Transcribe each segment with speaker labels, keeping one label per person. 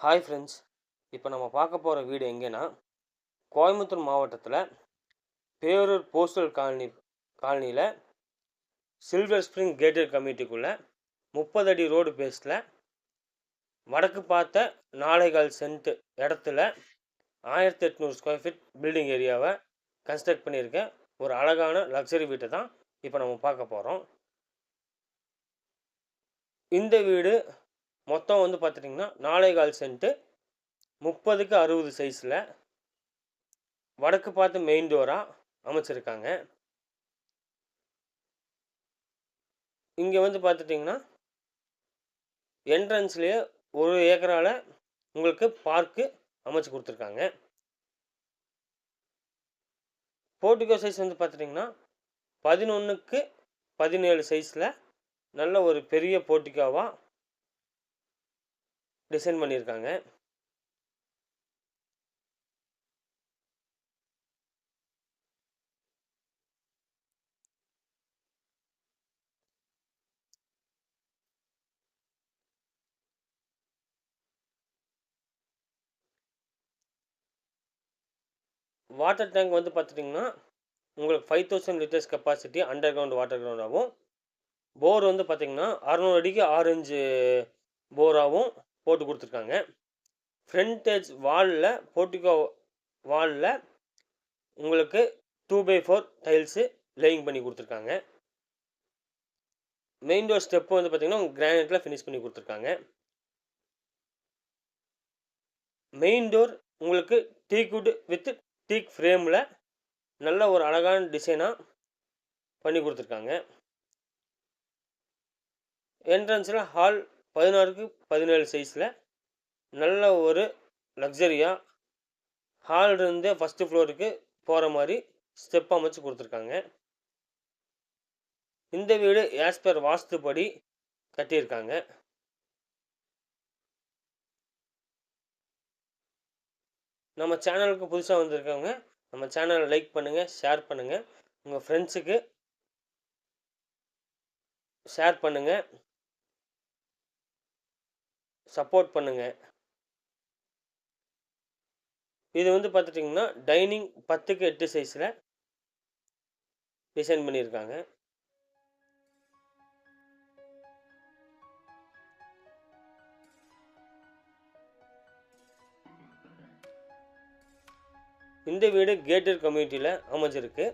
Speaker 1: Hi friends இப்போ நம்ம பார்க்க போகிற வீடு எங்கேன்னா கோயம்புத்தூர் மாவட்டத்தில் பேரூர் போஸ்டல் காலனி காலனியில் சில்வர் ஸ்ப்ரிங் கேட்டட் கமிட்டிக்குள்ளே முப்பது அடி ரோடு பேஸில் வடக்கு பார்த்த நாளைகால் சென்ட் இடத்துல ஆயிரத்தி எட்நூறு ஸ்கொயர் ஃபீட் பில்டிங் ஏரியாவை கன்ஸ்ட்ரக்ட் பண்ணியிருக்க ஒரு அழகான லக்ஸரி வீட்டை தான் இப்போ நம்ம பார்க்க போகிறோம் இந்த வீடு மொத்தம் வந்து பார்த்துட்டிங்கன்னா நாலேகால் சென்ட்டு முப்பதுக்கு அறுபது சைஸில் வடக்கு பார்த்து மெயின் டோராக அமைச்சிருக்காங்க. இங்கே வந்து பார்த்துட்டிங்கன்னா என்ட்ரன்ஸ்லேயே ஒரு ஏக்கரால் உங்களுக்கு பார்க்கு அமைச்சு கொடுத்துருக்காங்க. போர்ட்டிகோ சைஸ் வந்து பார்த்துட்டிங்கன்னா பதினொன்றுக்கு பதினேழு சைஸில் நல்ல ஒரு பெரிய போர்ட்டிகோவாக டிசைன் பண்ணியிருக்காங்க. வாட்டர் டேங்க் வந்து பார்த்துட்டிங்கன்னா உங்களுக்கு five thousand litres capacity under ground water கிரவுண்டாகவும் bore வந்து பார்த்திங்கன்னா அறநூறு அடிக்கு ஆரஞ்சு போராகவும் போட்டு கொடுத்துருக்காங்க. ஃப்ரண்டேஜ் வாலில் போர்ட்டிகோ வாலில் உங்களுக்கு two by four tiles laying பண்ணி கொடுத்துருக்காங்க. மெயின் டோர் ஸ்டெப்பு வந்து பார்த்திங்கன்னா கிரானைட்டில் ஃபினிஷ் பண்ணி கொடுத்துருக்காங்க. மெயின் டோர் உங்களுக்கு டீக்வுட் வித் டீக் ஃப்ரேமில் நல்ல ஒரு அழகான டிசைனாக பண்ணி கொடுத்துருக்காங்க. என்ட்ரன்ஸில் ஹால் பதினாறுக்கு பதினேழு சைஸில் நல்ல ஒரு லக்ஸரியாக ஹால்லேருந்து ஃபஸ்ட்டு ஃப்ளோருக்கு போகிற மாதிரி ஸ்டெப் அமைச்சு கொடுத்துருக்காங்க. இந்த வீடு ஆஸ் பர் வாஸ்துப்படி கட்டியிருக்காங்க. நம்ம சேனலுக்கு புதுசாக வந்திருக்கவங்க நம்ம சேனலை லைக் பண்ணுங்கள் ஷேர் பண்ணுங்கள் உங்கள் ஃப்ரெண்ட்ஸுக்கு ஷேர் பண்ணுங்கள் சப்போர்ட் பண்ணுங்கள் இது வந்து பார்த்துட்டிங்கன்னா டைனிங் பத்துக்கு எட்டு சைஸில் டிசைன் பண்ணியிருக்காங்க இந்த வீடு கேட்டட் கம்யூனிட்டியில் அமைஞ்சிருக்கு.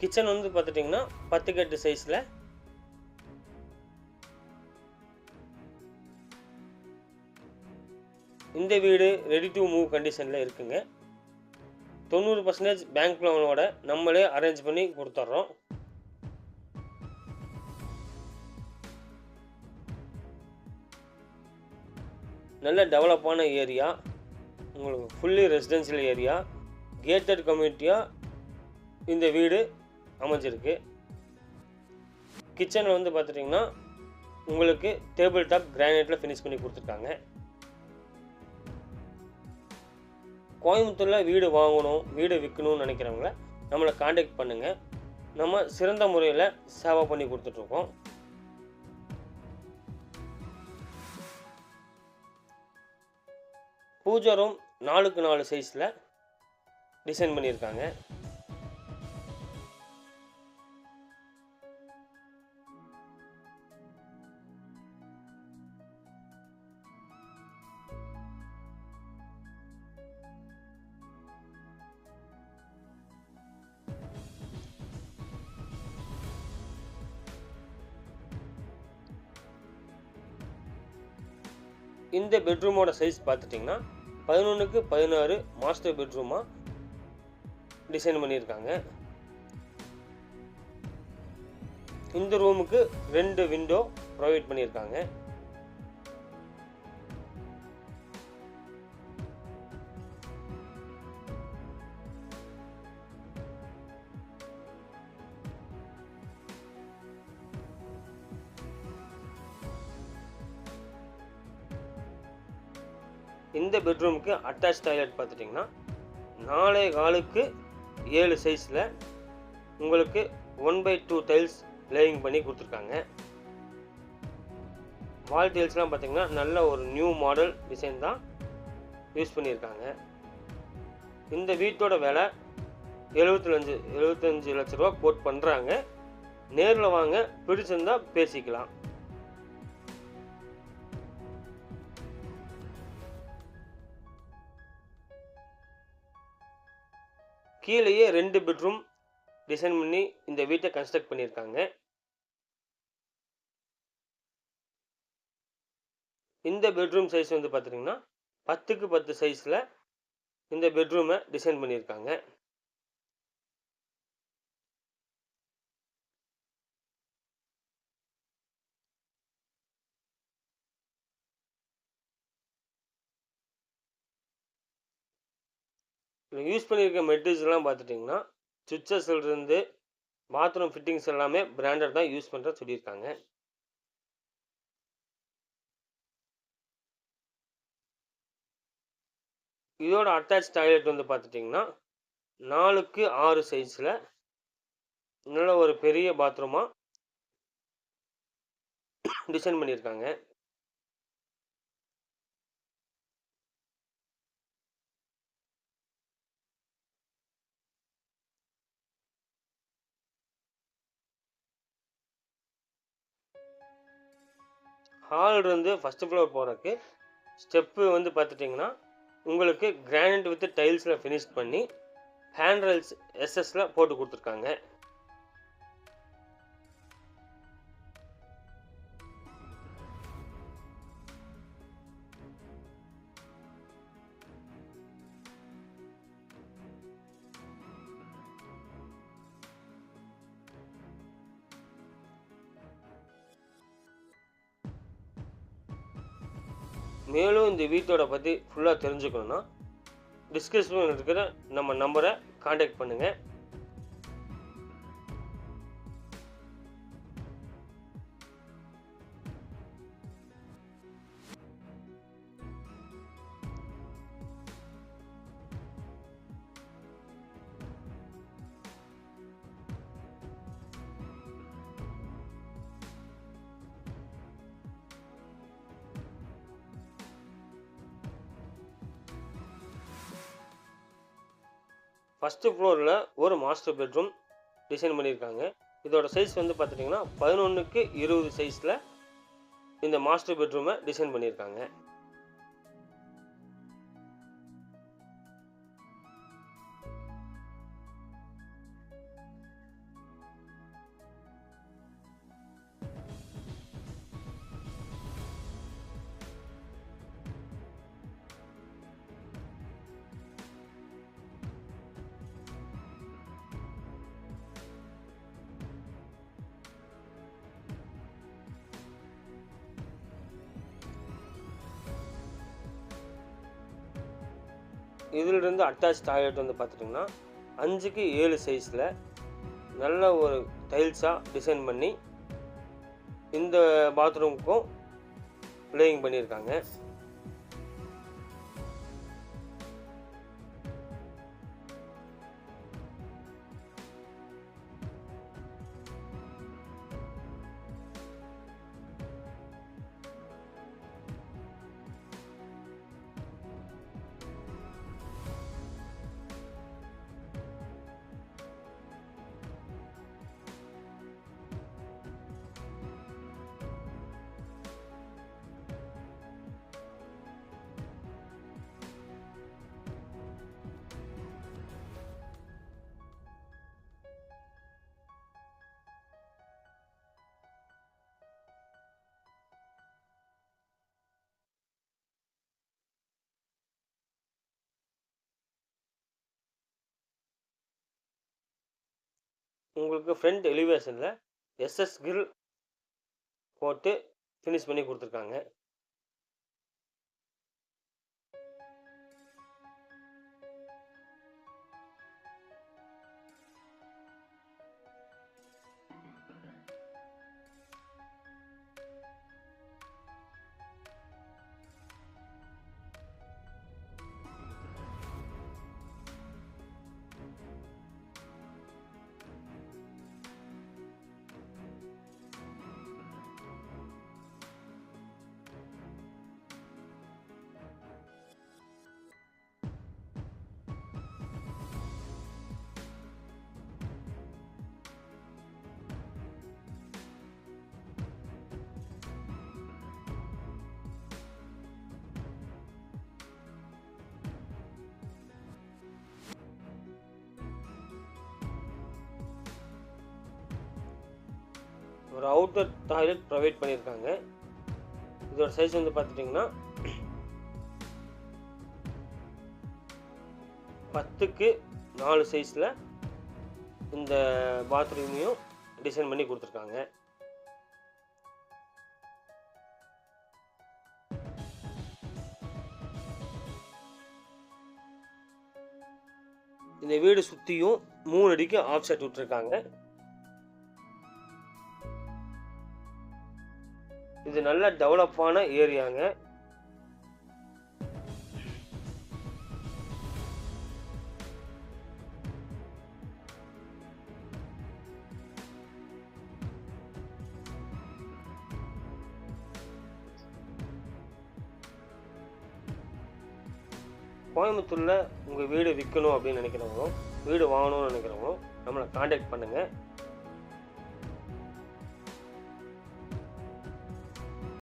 Speaker 1: கிச்சன் வந்து பார்த்துட்டிங்கன்னா பத்துக்கு எட்டு சைஸில் இந்த வீடு ரெடி டு மூவ் கண்டிஷனில் இருக்குங்க. தொண்ணூறு பர்சன்டேஜ் பேங்க் லோனோட நம்மளே அரேஞ்ச் பண்ணி கொடுத்துட்றோம். நல்ல டெவலப்பான ஏரியா உங்களுக்கு ஃபுல்லி ரெசிடென்ஷியல் ஏரியா கேட்டட் கம்யூனிட்டியாக இந்த வீடு அமைஞ்சிருக்கு. கிச்சனில் வந்து பார்த்துட்டிங்கன்னா உங்களுக்கு டேபிள் டாப் கிரானைட்டில் ஃபினிஷ் பண்ணி கொடுத்துருக்காங்க. கோயம்புத்தூரில் வீடு வாங்கணும் வீடு விற்கணும்னு நினைக்கிறவங்கள நம்மளை காண்டாக்ட் பண்ணுங்கள் நம்ம சிறந்த முறையில் சேவை பண்ணி கொடுத்துட்ருக்கோம். பூஜை ரூம் நாலுக்கு நாலு சைஸில் டிசைன் பண்ணியிருக்காங்க. இந்த பெட்ரூமோட சைஸ் பார்த்துட்டிங்கன்னா பதினொன்றுக்கு பதினாறு மாஸ்டர் பெட்ரூமாக டிசைன் பண்ணியிருக்காங்க. இந்த ரூமுக்கு ரெண்டு விண்டோ ப்ரொவைட் பண்ணியிருக்காங்க. இந்த பெட்ரூமுக்கு அட்டாச் டாய்லெட் பார்த்துட்டிங்கன்னா நாலே காலுக்கு ஏழு சைஸில் உங்களுக்கு one by two tiles laying பண்ணி கொடுத்துருக்காங்க. வால் டைல்ஸ்லாம் பார்த்திங்கன்னா நல்ல ஒரு நியூ மாடல் டிசைன் தான் யூஸ் பண்ணியிருக்காங்க. இந்த வீட்டோட விலை எழுபத்தஞ்சு எழுபத்தஞ்சு லட்ச ரூபா கோட் பண்ணுறாங்க நேரில் வாங்க பிடிச்சிருந்தா பேசிக்கலாம். கீழேயே ரெண்டு பெட்ரூம் டிசைன் பண்ணி இந்த வீட்டை கன்ஸ்ட்ரக்ட் பண்ணியிருக்காங்க. இந்த பெட்ரூம் சைஸ் வந்து பார்த்துட்டிங்கன்னா பத்துக்கு பத்து சைஸில் இந்த பெட்ரூமை டிசைன் பண்ணியிருக்காங்க. இதில் யூஸ் பண்ணியிருக்க மெட்டீரியல்ஸ்லாம் பார்த்துட்டிங்கன்னா சுவிச்சஸ்லேருந்து பாத்ரூம் ஃபிட்டிங்ஸ் எல்லாமே பிராண்டட் தான் யூஸ் பண்ணுற சொல்லியிருக்காங்க. இதோட அட்டாச் டாய்லெட் வந்து பார்த்துட்டிங்கன்னா நாலுக்கு ஆறு சைஸில் நல்ல ஒரு பெரிய பாத்ரூமாக டிசைன் பண்ணியிருக்காங்க. ஹால் இருந்து ஃபஸ்ட்டு ஃப்ளோர் போகிறதுக்கு ஸ்டெப்பு வந்து பார்த்துட்டிங்கன்னா உங்களுக்கு கிரானைட் வித் டைல்ஸில் ஃபினிஷ் பண்ணி ஹேண்ட் ரைல்ஸ் எஸ்எஸ்ல போட்டு கொடுத்துருக்காங்க. மேலும் இந்த வீட்டோட பற்றி ஃபுல்லாக தெரிஞ்சுக்கணுன்னா டிஸ்கிரிப்ஷனில் இருக்கிற நம்ம நம்பரை காண்டாக்ட் பண்ணுங்கள் ஃபஸ்ட்டு ஃப்ளோரில் ஒரு மாஸ்டர் பெட்ரூம் டிசைன் பண்ணியிருக்காங்க. இதோட சைஸ் வந்து பார்த்துட்டிங்கன்னா பதினொன்றுக்கு இருபது சைஸில் இந்த மாஸ்டர் பெட்ரூமை டிசைன் பண்ணியிருக்காங்க. இதிலிருந்து அட்டாச் டாய்லெட் வந்து பார்த்துட்டிங்கன்னா அஞ்சுக்கு ஏழு சைஸில் நல்ல ஒரு டைல்ஸாக டிசைன் பண்ணி இந்த பாத்ரூமுக்கும் லேயிங் பண்ணியிருக்காங்க. உங்களுக்கு ஃப்ரண்ட் எலிவேஷனில் எஸ்எஸ் கிரில் போட்டு ஃபினிஷ் பண்ணி கொடுத்துருக்காங்க. ஒரு அவுட்டர் டாய்லெட் ப்ரொவைட் பண்ணியிருக்காங்க. இதோட சைஸ் வந்து பார்த்துட்டிங்கன்னா பத்துக்கு நாலு சைஸில் இந்த பாத்ரூமையும் டிசைன் பண்ணி கொடுத்துருக்காங்க. இந்த வீடு சுற்றியும் மூணு அடிக்கு ஆஃப் செட் விட்டுருக்காங்க. இது நல்ல டெவலப்பான ஏரியாங்க. கோயம்புத்தூரில் உங்கள் வீடு விற்கணும் அப்படின்னு நினைக்கிறவங்களும் வீடு வாங்கணும்னு நினைக்கிறவங்களும் நம்மளை காண்டாக்ட் பண்ணுங்கள்